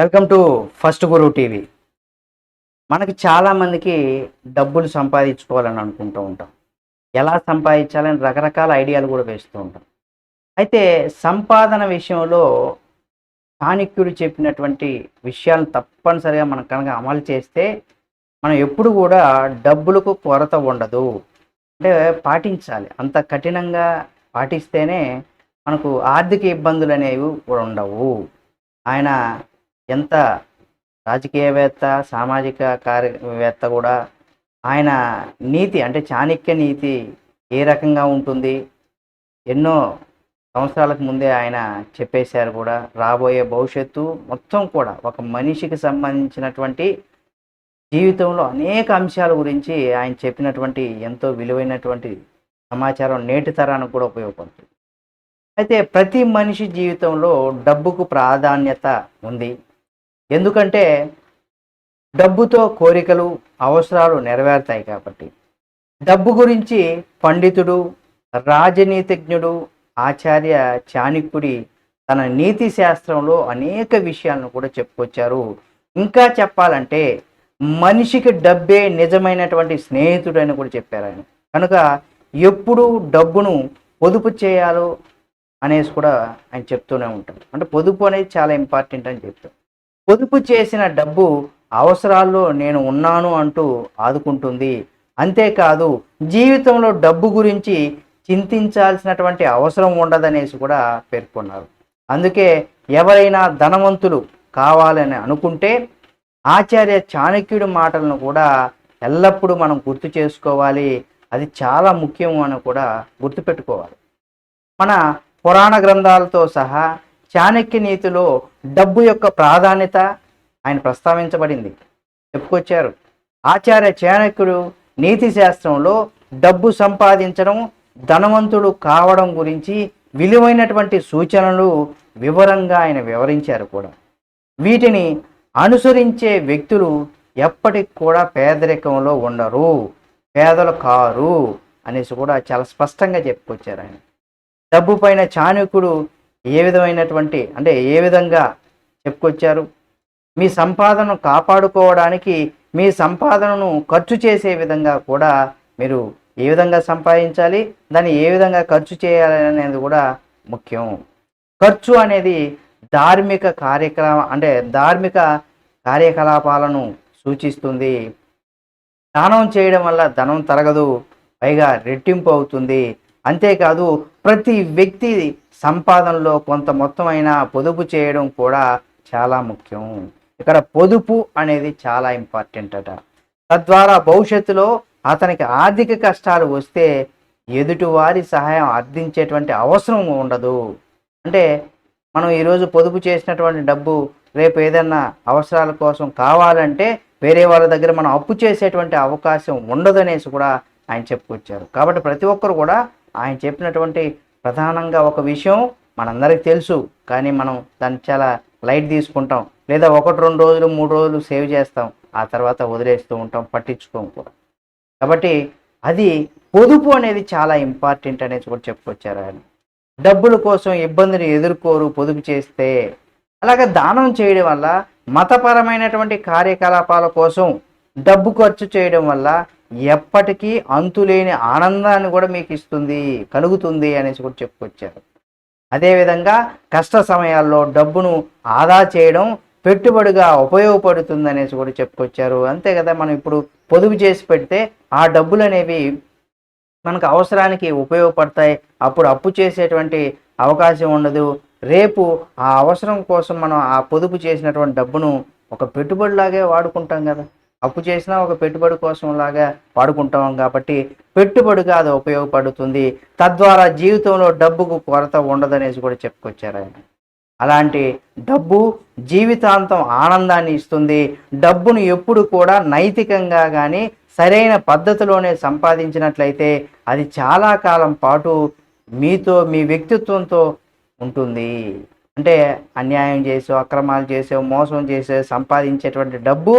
Welcome to First Guru TV. మనకి చాలామందికి డబ్బులు సంపాదించుకోవాలని అనుకుంటూ ఉంటాం. ఎలా సంపాదించాలని రకరకాల ఐడియాలు కూడా వేస్తూ ఉంటాం. అయితే సంపాదన విషయంలో చాణక్యుడు చెప్పినటువంటి విషయాలను తప్పనిసరిగా మనం కనుక అమలు చేస్తే మనం ఎప్పుడు కూడా డబ్బులకు కొరత ఉండదు. అంటే పాటించాలి. అంత కఠినంగా పాటిస్తేనే మనకు ఆర్థిక ఇబ్బందులు అనేవి కూడా ఉండవు. ఆయన ఎంత రాజకీయవేత్త సామాజిక కార్యవేత్త కూడా ఆయన నీతి అంటే చాణక్య నీతి ఏ రకంగా ఉంటుంది? ఎన్నో సంవత్సరాలకు ముందే ఆయన చెప్పేశారు కూడా. రాబోయే భవిష్యత్తు మొత్తం కూడా ఒక మనిషికి సంబంధించినటువంటి జీవితంలో అనేక అంశాల గురించి ఆయన చెప్పినటువంటి ఎంతో విలువైనటువంటి సమాచారం నేటి తరానికి కూడా ఉపయోగపడుతుంది. అయితే ప్రతి మనిషి జీవితంలో డబ్బుకు ప్రాధాన్యత ఉంది. ఎందుకంటే డబ్బుతో కోరికలు అవసరాలు నెరవేరుతాయి కాబట్టి. డబ్బు గురించి పండితుడు రాజనీతిజ్ఞుడు ఆచార్య చాణిక్యుడి తన నీతి శాస్త్రంలో అనేక విషయాలను కూడా చెప్పుకొచ్చారు. ఇంకా చెప్పాలంటే మనిషికి డబ్బే నిజమైనటువంటి స్నేహితుడు అని కూడా చెప్పారు ఆయన. కనుక ఎప్పుడు డబ్బును పొదుపు చేయాలో అనేసి కూడా ఆయన చెప్తూనే ఉంటారు. అంటే పొదుపు అనేది చాలా ఇంపార్టెంట్ అని చెప్తారు. పొదుపు చేసిన డబ్బు అవసరాల్లో నేను ఉన్నాను అంటూ ఆదుకుంటుంది. అంతేకాదు జీవితంలో డబ్బు గురించి చింతించాల్సినటువంటి అవసరం ఉండదనేసి కూడా పేర్కొన్నారు. అందుకే ఎవరైనా ధనవంతులు కావాలని అనుకుంటే ఆచార్య చాణక్యుడి మాటలను కూడా ఎల్లప్పుడూ మనం గుర్తు చేసుకోవాలి. అది చాలా ముఖ్యం అని కూడా గుర్తుపెట్టుకోవాలి. మన పురాణ గ్రంథాలతో సహా చాణక్య నీతిలో డబ్బు యొక్క ప్రాధాన్యత ఆయన ప్రస్తావించబడింది. చెప్పుకొచ్చారు. ఆచార్య చాణక్యుడు నీతి శాస్త్రంలో డబ్బు సంపాదించడం ధనవంతుడు కావడం గురించి విలువైనటువంటి సూచనలు వివరంగా ఆయన వివరించారు కూడా. వీటిని అనుసరించే వ్యక్తులు ఎప్పటికి కూడా పేదరికంలో ఉండరు. పేదలు కారు అనేసి కూడా చాలా స్పష్టంగా చెప్పుకొచ్చారు ఆయన. డబ్బు పైన చాణుకుడు ఏ విధమైనటువంటి అంటే ఏ విధంగా చెప్పుకొచ్చారు? మీ సంపాదనను కాపాడుకోవడానికి మీ సంపాదనను ఖర్చు చేసే విధంగా కూడా మీరు ఏ విధంగా సంపాదించాలి? దాన్ని ఏ విధంగా ఖర్చు చేయాలి అనేది కూడా ముఖ్యం. ఖర్చు అనేది ధార్మిక కార్యక్రమ అంటే ధార్మిక కార్యకలాపాలను సూచిస్తుంది. దానం చేయడం వల్ల ధనం తరగదు పైగా రెట్టింపు అవుతుంది. అంతేకాదు ప్రతి వ్యక్తి సంపాదనలో కొంత మొత్తమైన పొదుపు చేయడం కూడా చాలా ముఖ్యం. ఇక్కడ పొదుపు అనేది చాలా ఇంపార్టెంట్ అట. తద్వారా భవిష్యత్తులో అతనికి ఆర్థిక కష్టాలు వస్తే ఎదుటివారి సహాయం అర్థించేటువంటి అవసరం ఉండదు. అంటే మనం ఈరోజు పొదుపు చేసినటువంటి డబ్బు రేపు ఏదన్నా అవసరాల కోసం కావాలంటే వేరే వాళ్ళ దగ్గర మనం అప్పు చేసేటువంటి అవకాశం ఉండదనేసి కూడా ఆయన చెప్పుకొచ్చారు. కాబట్టి ప్రతి ఒక్కరు కూడా ఆయన చెప్పినటువంటి ప్రధానంగా ఒక విషయం మనందరికి తెలుసు కానీ మనం దాన్ని చాలా లైట్ తీసుకుంటాం. లేదా ఒకటి రెండు రోజులు మూడు రోజులు సేవ్ చేస్తాం. ఆ తర్వాత వదిలేస్తూ ఉంటాం పట్టించుకోం కూడా. కాబట్టి అది పొదుపు అనేది చాలా ఇంపార్టెంట్ అనేసి కూడా చెప్పుకొచ్చారు ఆయన. డబ్బుల కోసం ఇబ్బందిని ఎదుర్కోరు పొదుపు చేస్తే. అలాగే దానం చేయడం వల్ల మతపరమైనటువంటి కార్యకలాపాల కోసం డబ్బు ఖర్చు చేయడం వల్ల ఎప్పటికీ అంతులేని ఆనందాన్ని కూడా మీకు ఇస్తుంది కలుగుతుంది అనేసి కూడా చెప్పుకొచ్చారు. అదేవిధంగా కష్ట సమయాల్లో డబ్బును ఆదా చేయడం పెట్టుబడిగా ఉపయోగపడుతుంది అనేసి కూడా చెప్పుకొచ్చారు. అంతే కదా మనం ఇప్పుడు పొదుపు చేసి పెడితే ఆ డబ్బులు అనేవి మనకు అవసరానికి ఉపయోగపడతాయి. అప్పుడు అప్పు చేసేటువంటి అవకాశం ఉండదు. రేపు ఆ అవసరం కోసం మనం ఆ పొదుపు చేసినటువంటి డబ్బును ఒక పెట్టుబడిలాగే వాడుకుంటాం కదా. అప్పు చేసినా ఒక పెట్టుబడి కోసం లాగా వాడుకుంటాం కాబట్టి పెట్టుబడిగా అది ఉపయోగపడుతుంది. తద్వారా జీవితంలో డబ్బుకు కొరత ఉండదనేసి కూడా చెప్పుకొచ్చారు ఆయన. అలాంటి డబ్బు జీవితాంతం ఆనందాన్ని ఇస్తుంది. డబ్బును ఎప్పుడు కూడా నైతికంగా కానీ సరైన పద్ధతిలోనే సంపాదించినట్లయితే అది చాలా కాలం పాటు మీతో మీ వ్యక్తిత్వంతో ఉంటుంది. అంటే అన్యాయం చేసో అక్రమాలు చేసో మోసం చేసో సంపాదించేటువంటి డబ్బు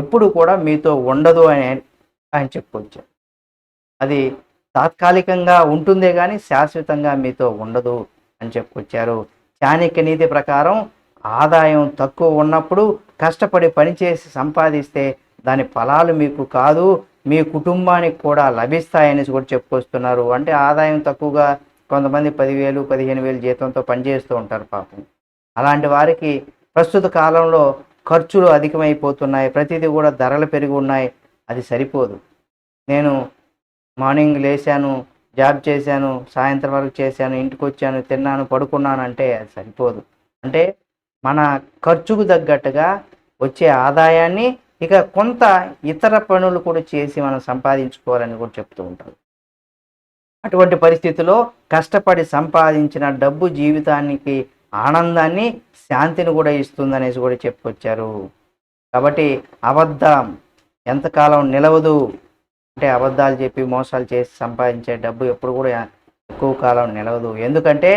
ఎప్పుడు కూడా మీతో ఉండదు అని ఆయన చెప్పుకొచ్చారు అది తాత్కాలికంగా ఉంటుందే కానీ శాశ్వతంగా మీతో ఉండదు అని చెప్పుకొచ్చారు. చాణక్య నీతి ప్రకారం ఆదాయం తక్కువ ఉన్నప్పుడు కష్టపడి పనిచేసి సంపాదిస్తే దాని ఫలాలు మీకు కాదు మీ కుటుంబానికి కూడా లభిస్తాయని కూడా చెప్పుకొస్తున్నారు. అంటే ఆదాయం తక్కువగా కొంతమంది పదివేలు పదిహేను వేలు జీతంతో పనిచేస్తూ ఉంటారు పాపం. అలాంటి వారికి ప్రస్తుత కాలంలో ఖర్చులు అధికమైపోతున్నాయి ప్రతిదీ కూడా ధరలు పెరిగి ఉన్నాయి అది సరిపోదు. నేను మార్నింగ్ లేచాను జాబ్ చేశాను సాయంత్రం వరకు చేశాను ఇంటికి వచ్చాను తిన్నాను పడుకున్నాను అంటే అది సరిపోదు. అంటే మన ఖర్చుకు తగ్గట్టుగా వచ్చే ఆదాయాన్ని ఇక కొంత ఇతర పనులు కూడా చేసి మనం సంపాదించుకోవాలని కూడా చెప్తూ ఉంటారు. అటువంటి పరిస్థితిలో కష్టపడి సంపాదించిన డబ్బు జీవితానికి ఆనందాన్ని శాంతిని కూడా ఇస్తుందనేసి కూడా చెప్పుకొచ్చారు. కాబట్టి అబద్ధం ఎంతకాలం నిలవదు. అంటే అబద్ధాలు చెప్పి మోసాలు చేసి సంపాదించే డబ్బు ఎప్పుడు కూడా ఎక్కువ కాలం నిలవదు. ఎందుకంటే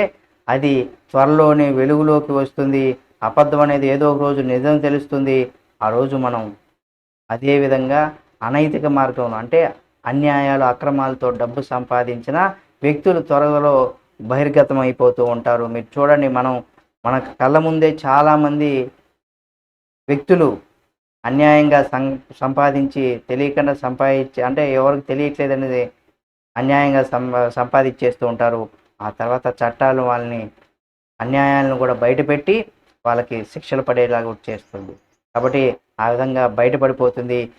అది త్వరలోనే వెలుగులోకి వస్తుంది. అబద్ధం అనేది ఏదో ఒక రోజు నిజం తెలుస్తుంది. ఆ రోజు మనం అదే విధంగా అనైతిక మార్గంలో అంటే అన్యాయాలు అక్రమాలతో డబ్బు సంపాదించిన వ్యక్తులు త్వరలో బహిర్గతం అయిపోతూ ఉంటారు. మీరు చూడండి మనం మన కళ్ళ ముందే చాలామంది వ్యక్తులు అన్యాయంగా సం సంపాదించి తెలియకుండా సంపాదించి అంటే ఎవరికి తెలియట్లేదు అనేది అన్యాయంగా సం సంపాదించేస్తూ ఉంటారు. ఆ తర్వాత చట్టాలు వాళ్ళని అన్యాయాలను కూడా బయటపెట్టి వాళ్ళకి శిక్షలు పడేలాగా చేస్తుంది. కాబట్టి ఆ విధంగా బయటపడిపోతుంది.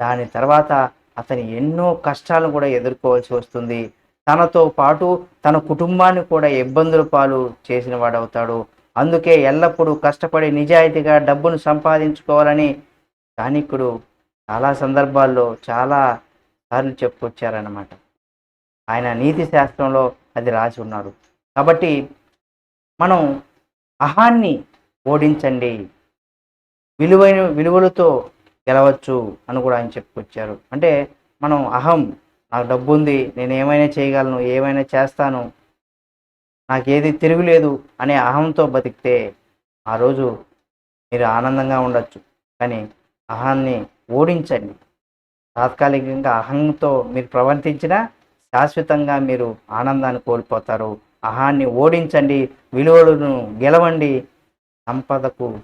దాని తర్వాత అతను ఎన్నో కష్టాలను కూడా ఎదుర్కోవాల్సి వస్తుంది. తనతో పాటు తన కుటుంబాన్ని కూడా ఇబ్బందుల పాలు చేసిన వాడవుతాడు అందుకే ఎల్లప్పుడూ కష్టపడి నిజాయితీగా డబ్బును సంపాదించుకోవాలని స్థానికుడు చాలా సందర్భాల్లో చాలా సార్లు చెప్పుకొచ్చారన్నమాట. ఆయన నీతి శాస్త్రంలో అది రాసి ఉన్నారు. కాబట్టి మనం అహాన్ని ఓడించండి. విలువైన విలువలతో గెలవచ్చు అని కూడా ఆయన చెప్పుకొచ్చారు. అంటే మనం అహం నాకు డబ్బు ఉంది నేను ఏమైనా చేయగలను ఏమైనా చేస్తాను నాకు ఏది తిరుగులేదు అనే అహంతో బతికితే ఆ రోజు మీరు ఆనందంగా ఉండొచ్చు. కానీ అహాన్ని ఓడించండి. తాత్కాలికంగా అహంతో మీరు ప్రవర్తించినా శాశ్వతంగా మీరు ఆనందాన్ని కోల్పోతారు. అహాన్ని ఓడించండి విలువలను గెలవండి. సంపదకు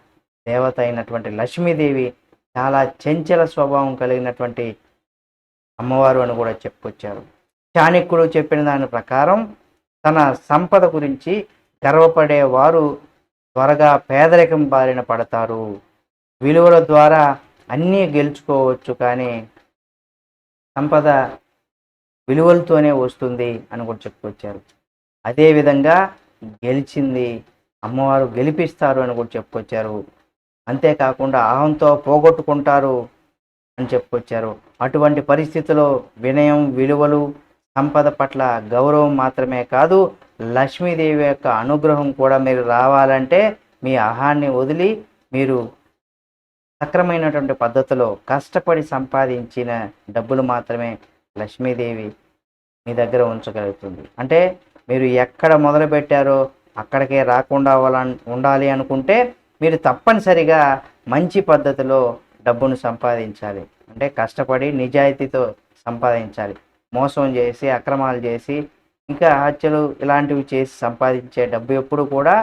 దేవత అయినటువంటి లక్ష్మీదేవి చాలా చెంచల స్వభావం కలిగినటువంటి అమ్మవారు అని కూడా చెప్పుకొచ్చారు. చాణక్యుడు చెప్పిన దాని ప్రకారం తన సంపద గురించి గర్వపడే వారు త్వరగా పేదరికం బారిన పడతారు. విలువల ద్వారా అన్నీ గెలుచుకోవచ్చు కానీ సంపద విలువలతోనే వస్తుంది అని కూడా చెప్పుకొచ్చారు. అదేవిధంగా గెలిచింది అమ్మవారు గెలిపిస్తారు అని కూడా చెప్పుకొచ్చారు. అంతేకాకుండా అహంతో పోగొట్టుకుంటారు. అని చెప్పుకొచ్చారు. అటువంటి పరిస్థితిలో వినయం విలువలు సంపద పట్ల గౌరవం మాత్రమే కాదు లక్ష్మీదేవి యొక్క అనుగ్రహం కూడా మీరు రావాలంటే మీ అహాన్ని వదిలి మీరు సక్రమైనటువంటి పద్ధతిలో కష్టపడి సంపాదించిన డబ్బులు మాత్రమే లక్ష్మీదేవి మీ దగ్గర ఉంచగలుగుతుంది. అంటే మీరు ఎక్కడ మొదలుపెట్టారో అక్కడికే రాకుండా ఉండాలి అనుకుంటే మీరు తప్పనిసరిగా మంచి పద్ధతిలో డబ్బును సంపాదించాలి. అంటే కష్టపడి నిజాయితీతో సంపాదించాలి. మోసం చేసి అక్రమాలు చేసి ఇంకా హత్యలు ఇలాంటివి చేసి సంపాదించే డబ్బు ఎప్పుడు కూడా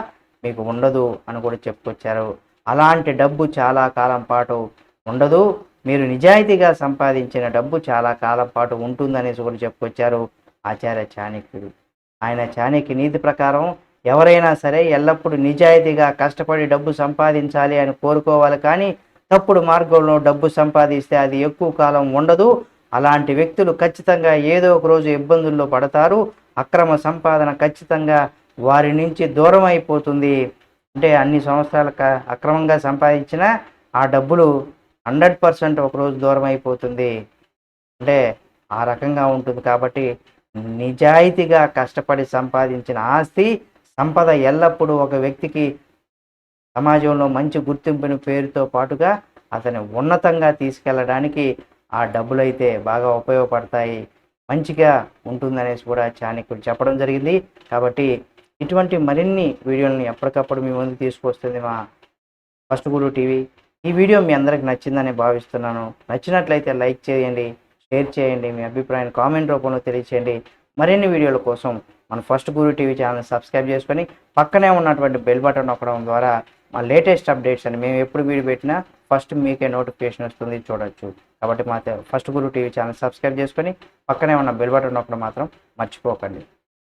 మీకు ఉండదు అని కూడా చెప్పుకొచ్చారు. అలాంటి డబ్బు చాలా కాలం పాటు ఉండదు. మీరు నిజాయితీగా సంపాదించిన డబ్బు చాలా కాలం పాటు ఉంటుందనేసి కూడా చెప్పుకొచ్చారు ఆచార్య చాణక్యుడు. ఆయన చాణక్య నీతి ప్రకారం ఎవరైనా సరే ఎల్లప్పుడూ నిజాయితీగా కష్టపడి డబ్బు సంపాదించాలి అని కోరుకోవాలి కానీ తప్పుడు మార్గంలో డబ్బు సంపాదిస్తే అది ఎక్కువ కాలం ఉండదు. అలాంటి వ్యక్తులు ఖచ్చితంగా ఏదో ఒక రోజు ఇబ్బందుల్లో పడతారు. అక్రమ సంపాదన ఖచ్చితంగా వారి నుంచి దూరం అయిపోతుంది. అంటే అన్ని సంవత్సరాల అక్రమంగా సంపాదించిన ఆ డబ్బులు హండ్రెడ్ పర్సెంట్ ఒకరోజు దూరం అయిపోతుంది. అంటే ఆ రకంగా ఉంటుంది కాబట్టి నిజాయితీగా కష్టపడి సంపాదించిన ఆస్తి సంపద ఎల్లప్పుడూ ఒక వ్యక్తికి సమాజంలో మంచి గుర్తింపుని పేరుతో పాటుగా అతని ఉన్నతంగా తీసుకెళ్ళడానికి ఆ డబ్బులు అయితే బాగా ఉపయోగపడతాయి. మంచిగా ఉంటుందనేసి కూడా చాణక్యుడు చెప్పడం జరిగింది. కాబట్టి ఇటువంటి మరిన్ని వీడియోలని ఎప్పటికప్పుడు మీ ముందు తీసుకొస్తుంది మా ఫస్ట్ గురు టీవీ. ఈ వీడియో మీ అందరికి నచ్చిందని భావిస్తున్నాను. నచ్చినట్లయితే లైక్ చేయండి షేర్ చేయండి మీ అభిప్రాయాన్ని కామెంట్ రూపంలో తెలియచేయండి. మరిన్ని వీడియోల కోసం మన First Guru TV channel subscribe చేసుకొని పక్కనే ఉన్నటువంటి బెల్ బటన్ నొక్కడం ద్వారా మా లేటెస్ట్ అప్డేట్స్ అని మేము ఎప్పుడు వీడియో పెట్టినా ఫస్ట్ మీకే నోటిఫికేషన్ వస్తుంది చూడొచ్చు. కాబట్టి మా First Guru TV channel subscribe చేసుకొని పక్కనే ఉన్న బెల్ బటన్ నొక్కడం మాత్రం మర్చిపోకండి.